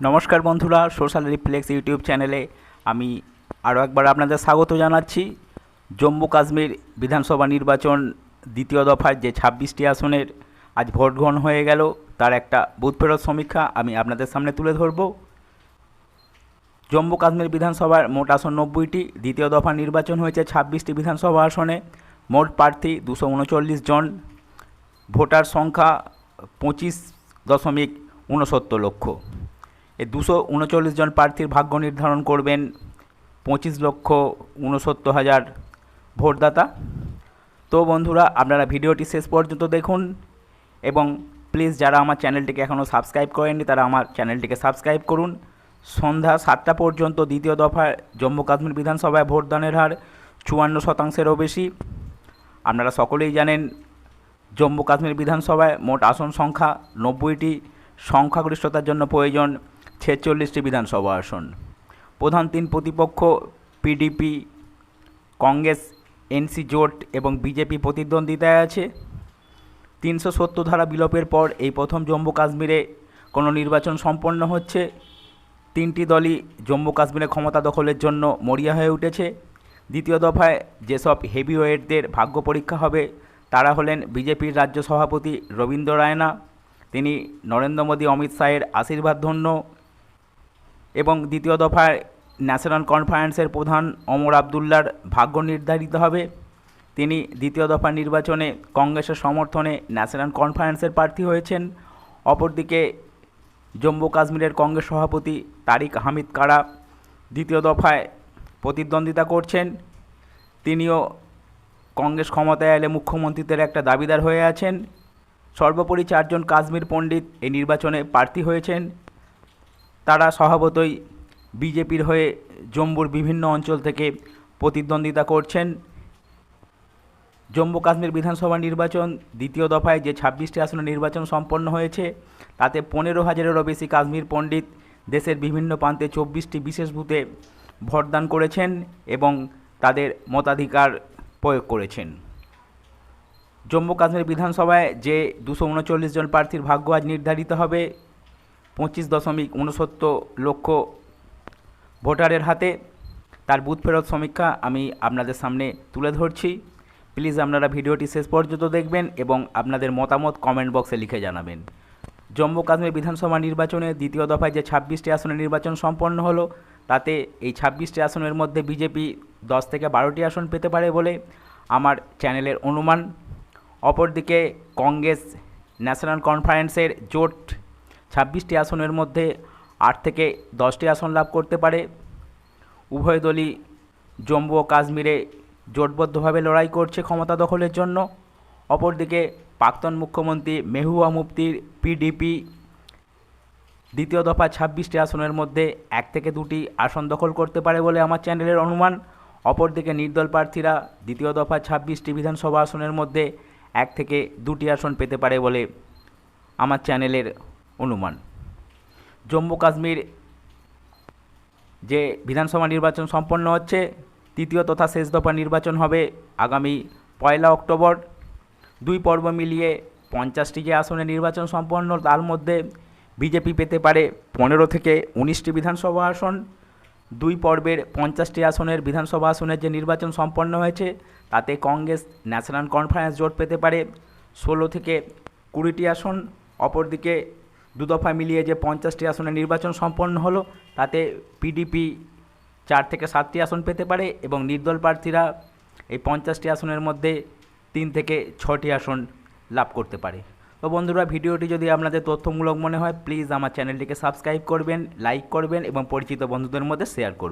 নমস্কার বন্ধুরা, social reflex YouTube চ্যানেলে আমি আরও একবার আপনাদের স্বাগত জানাচ্ছি। জম্মু কাশ্মীর বিধানসভা নির্বাচন দ্বিতীয় দফায় যে ছাব্বিশটি আসনের আজ ভোট গ্রহণ হয়ে গেল, তার একটা বুথ ফেরত সমীক্ষা আমি আপনাদের সামনে তুলে ধরব। জম্মু কাশ্মীর বিধানসভার মোট আসন নব্বইটি, দ্বিতীয় দফা নির্বাচন হয়েছে ছাব্বিশটি বিধানসভা আসনে, মোট প্রার্থী দুশো উনচল্লিশ জন। ভোটার সংখ্যা পঁচিশ দশমিক ঊনসত্তর লক্ষ। এই দুশো উনচল্লিশ জন প্রার্থীর ভাগ্য নির্ধারণ করবেন পঁচিশ লক্ষ ঊনসত্তর হাজার ভোটদাতা। তো বন্ধুরা, আপনারা ভিডিওটি শেষ পর্যন্ত দেখুন এবং প্লিজ যারা আমার চ্যানেলটিকে এখনও সাবস্ক্রাইব করেননি, তারা আমার চ্যানেলটিকে সাবস্ক্রাইব করুন। সন্ধ্যা সাতটা পর্যন্ত দ্বিতীয় দফায় জম্মু কাশ্মীর বিধানসভায় ভোটদানের হার চুয়ান্ন শতাংশেরও বেশি। আপনারা সকলেই জানেন, জম্মু কাশ্মীর বিধানসভায় মোট আসন সংখ্যা নব্বইটি। সংখ্যাগরিষ্ঠতার জন্য প্রয়োজন ছেচল্লিশটি বিধানসভা আসন। প্রধান তিন প্রতিপক্ষ পিডিপি কংগ্রেস এনসি জোট এবং বিজেপি প্রতিদ্বন্দ্বিতায় আছে। তিনশো সত্তর ধারা বিলোপের পর এই প্রথম জম্মু কাশ্মীরে কোনো নির্বাচন সম্পন্ন হচ্ছে। তিনটি দলই জম্মু কাশ্মীরে ক্ষমতা দখলের জন্য মরিয়া হয়ে উঠেছে। দ্বিতীয় দফায় যেসব হেভিওয়েটদের ভাগ্য পরীক্ষা হবে, তারা হলেন বিজেপির রাজ্য সভাপতি রবীন্দ্র রায়না, তিনি নরেন্দ্র মোদী, অমিত শাহের আশীর্বাদ ধন্য এবং দ্বিতীয় দফায় ন্যাশনাল কনফারেন্সের প্রধান অমর আবদুল্লার ভাগ্য নির্ধারিত হবে। তিনি দ্বিতীয় দফা নির্বাচনে কংগ্রেসের সমর্থনে ন্যাশনাল কনফারেন্সের প্রার্থী হয়েছেন। অপরদিকে জম্মু কাশ্মীরের কংগ্রেস সভাপতি তারিক হামিদ কারা দ্বিতীয় দফায় প্রতিদ্বন্দ্বিতা করছেন। তিনিও কংগ্রেস ক্ষমতায় এলে মুখ্যমন্ত্রীদের একটা দাবিদার হয়ে আছেন। সর্বোপরি চারজন কাশ্মীর পণ্ডিত এই নির্বাচনে প্রার্থী হয়েছেন। তারা স্বভাবতই বিজেপির হয়ে জম্মুর বিভিন্ন অঞ্চল থেকে প্রতিদ্বন্দ্বিতা করছেন। জম্মু কাশ্মীর বিধানসভা নির্বাচন দ্বিতীয় দফায় যে ছাব্বিশটি আসনে নির্বাচন সম্পন্ন হয়েছে, তাতে পনেরো হাজারেরও বেশি কাশ্মীর পণ্ডিত দেশের বিভিন্ন প্রান্তে চব্বিশটি বিশেষ বুথে ভোটদান করেছেন এবং তাদের মতাধিকার প্রয়োগ করেছেন। জম্মু কাশ্মীর বিধানসভায় যে দুশো উনচল্লিশ জন প্রার্থীর ভাগ্য আজ নির্ধারিত হবে পঁচিশ দশমিক উনসত্তর লক্ষ ভোটারের হাতে তার বুথ ফেরত সমীক্ষা আমি আপনাদের সামনে তুলে ধরছি। প্লিজ আপনারা ভিডিওটি শেষ পর্যন্ত দেখবেন এবং আপনাদের মতামত কমেন্ট বক্সে লিখে জানাবেন। জম্মু কাশ্মীর বিধানসভা নির্বাচনে দ্বিতীয় দফায় যে ছাব্বিশটি আসনের নির্বাচন সম্পন্ন হলো, তাতে এই ছাব্বিশটি আসনের মধ্যে বিজেপি দশ থেকে বারোটি আসন পেতে পারে বলে আমার চ্যানেলের অনুমান। অপরদিকে কংগ্রেস ন্যাশনাল কনফারেন্সের জোট ছাব্বিশটি আসনের মধ্যে আট থেকে দশটি আসন লাভ করতে পারে। উভয় দলই জম্মু ও কাশ্মীরে জোটবদ্ধভাবে লড়াই করছে ক্ষমতা দখলের জন্য। অপরদিকে প্রাক্তন মুখ্যমন্ত্রী মেহুয়া মুফতির পিডিপি দ্বিতীয় দফা ছাব্বিশটি আসনের মধ্যে এক থেকে দুটি আসন দখল করতে পারে বলে আমার চ্যানেলের অনুমান। অপরদিকে নির্দল প্রার্থীরা দ্বিতীয় দফা ছাব্বিশটি বিধানসভা আসনের মধ্যে এক থেকে দুটি আসন পেতে পারে বলে আমার চ্যানেলের অনুমান। জম্মু কাশ্মীর যে বিধানসভা নির্বাচন সম্পন্ন হচ্ছে, তৃতীয় তথা শেষ দফা নির্বাচন হবে আগামী পয়লা অক্টোবর। দুই পর্ব মিলিয়ে পঞ্চাশটি যে আসনে নির্বাচন সম্পন্ন, তার মধ্যে বিজেপি পেতে পারে পনেরো থেকে উনিশটি বিধানসভা আসন। দুই পর্বের পঞ্চাশটি আসনের বিধানসভা আসনের যে নির্বাচন সম্পন্ন হয়েছে, তাতে কংগ্রেস ন্যাশনাল কনফারেন্স জোট পেতে পারে ষোলো থেকে কুড়িটি আসন। অপরদিকে দু দফা মিলিয়ে যে পঞ্চাশটি আসনে নির্বাচন সম্পন্ন হলো, তাতে পিডিপি চার থেকে সাতটি আসন পেতে পারে এবং নির্দল প্রার্থীরা এই পঞ্চাশটি আসনের মধ্যে তিন থেকে ছটি আসন লাভ করতে পারে। তো বন্ধুরা, ভিডিওটি যদি আপনাদের তথ্যমূলক মনে হয় প্লিজ আমার চ্যানেলটিকে সাবস্ক্রাইব করবেন লাইক করবেন এবং পরিচিত বন্ধুদের মধ্যে শেয়ার করবেন।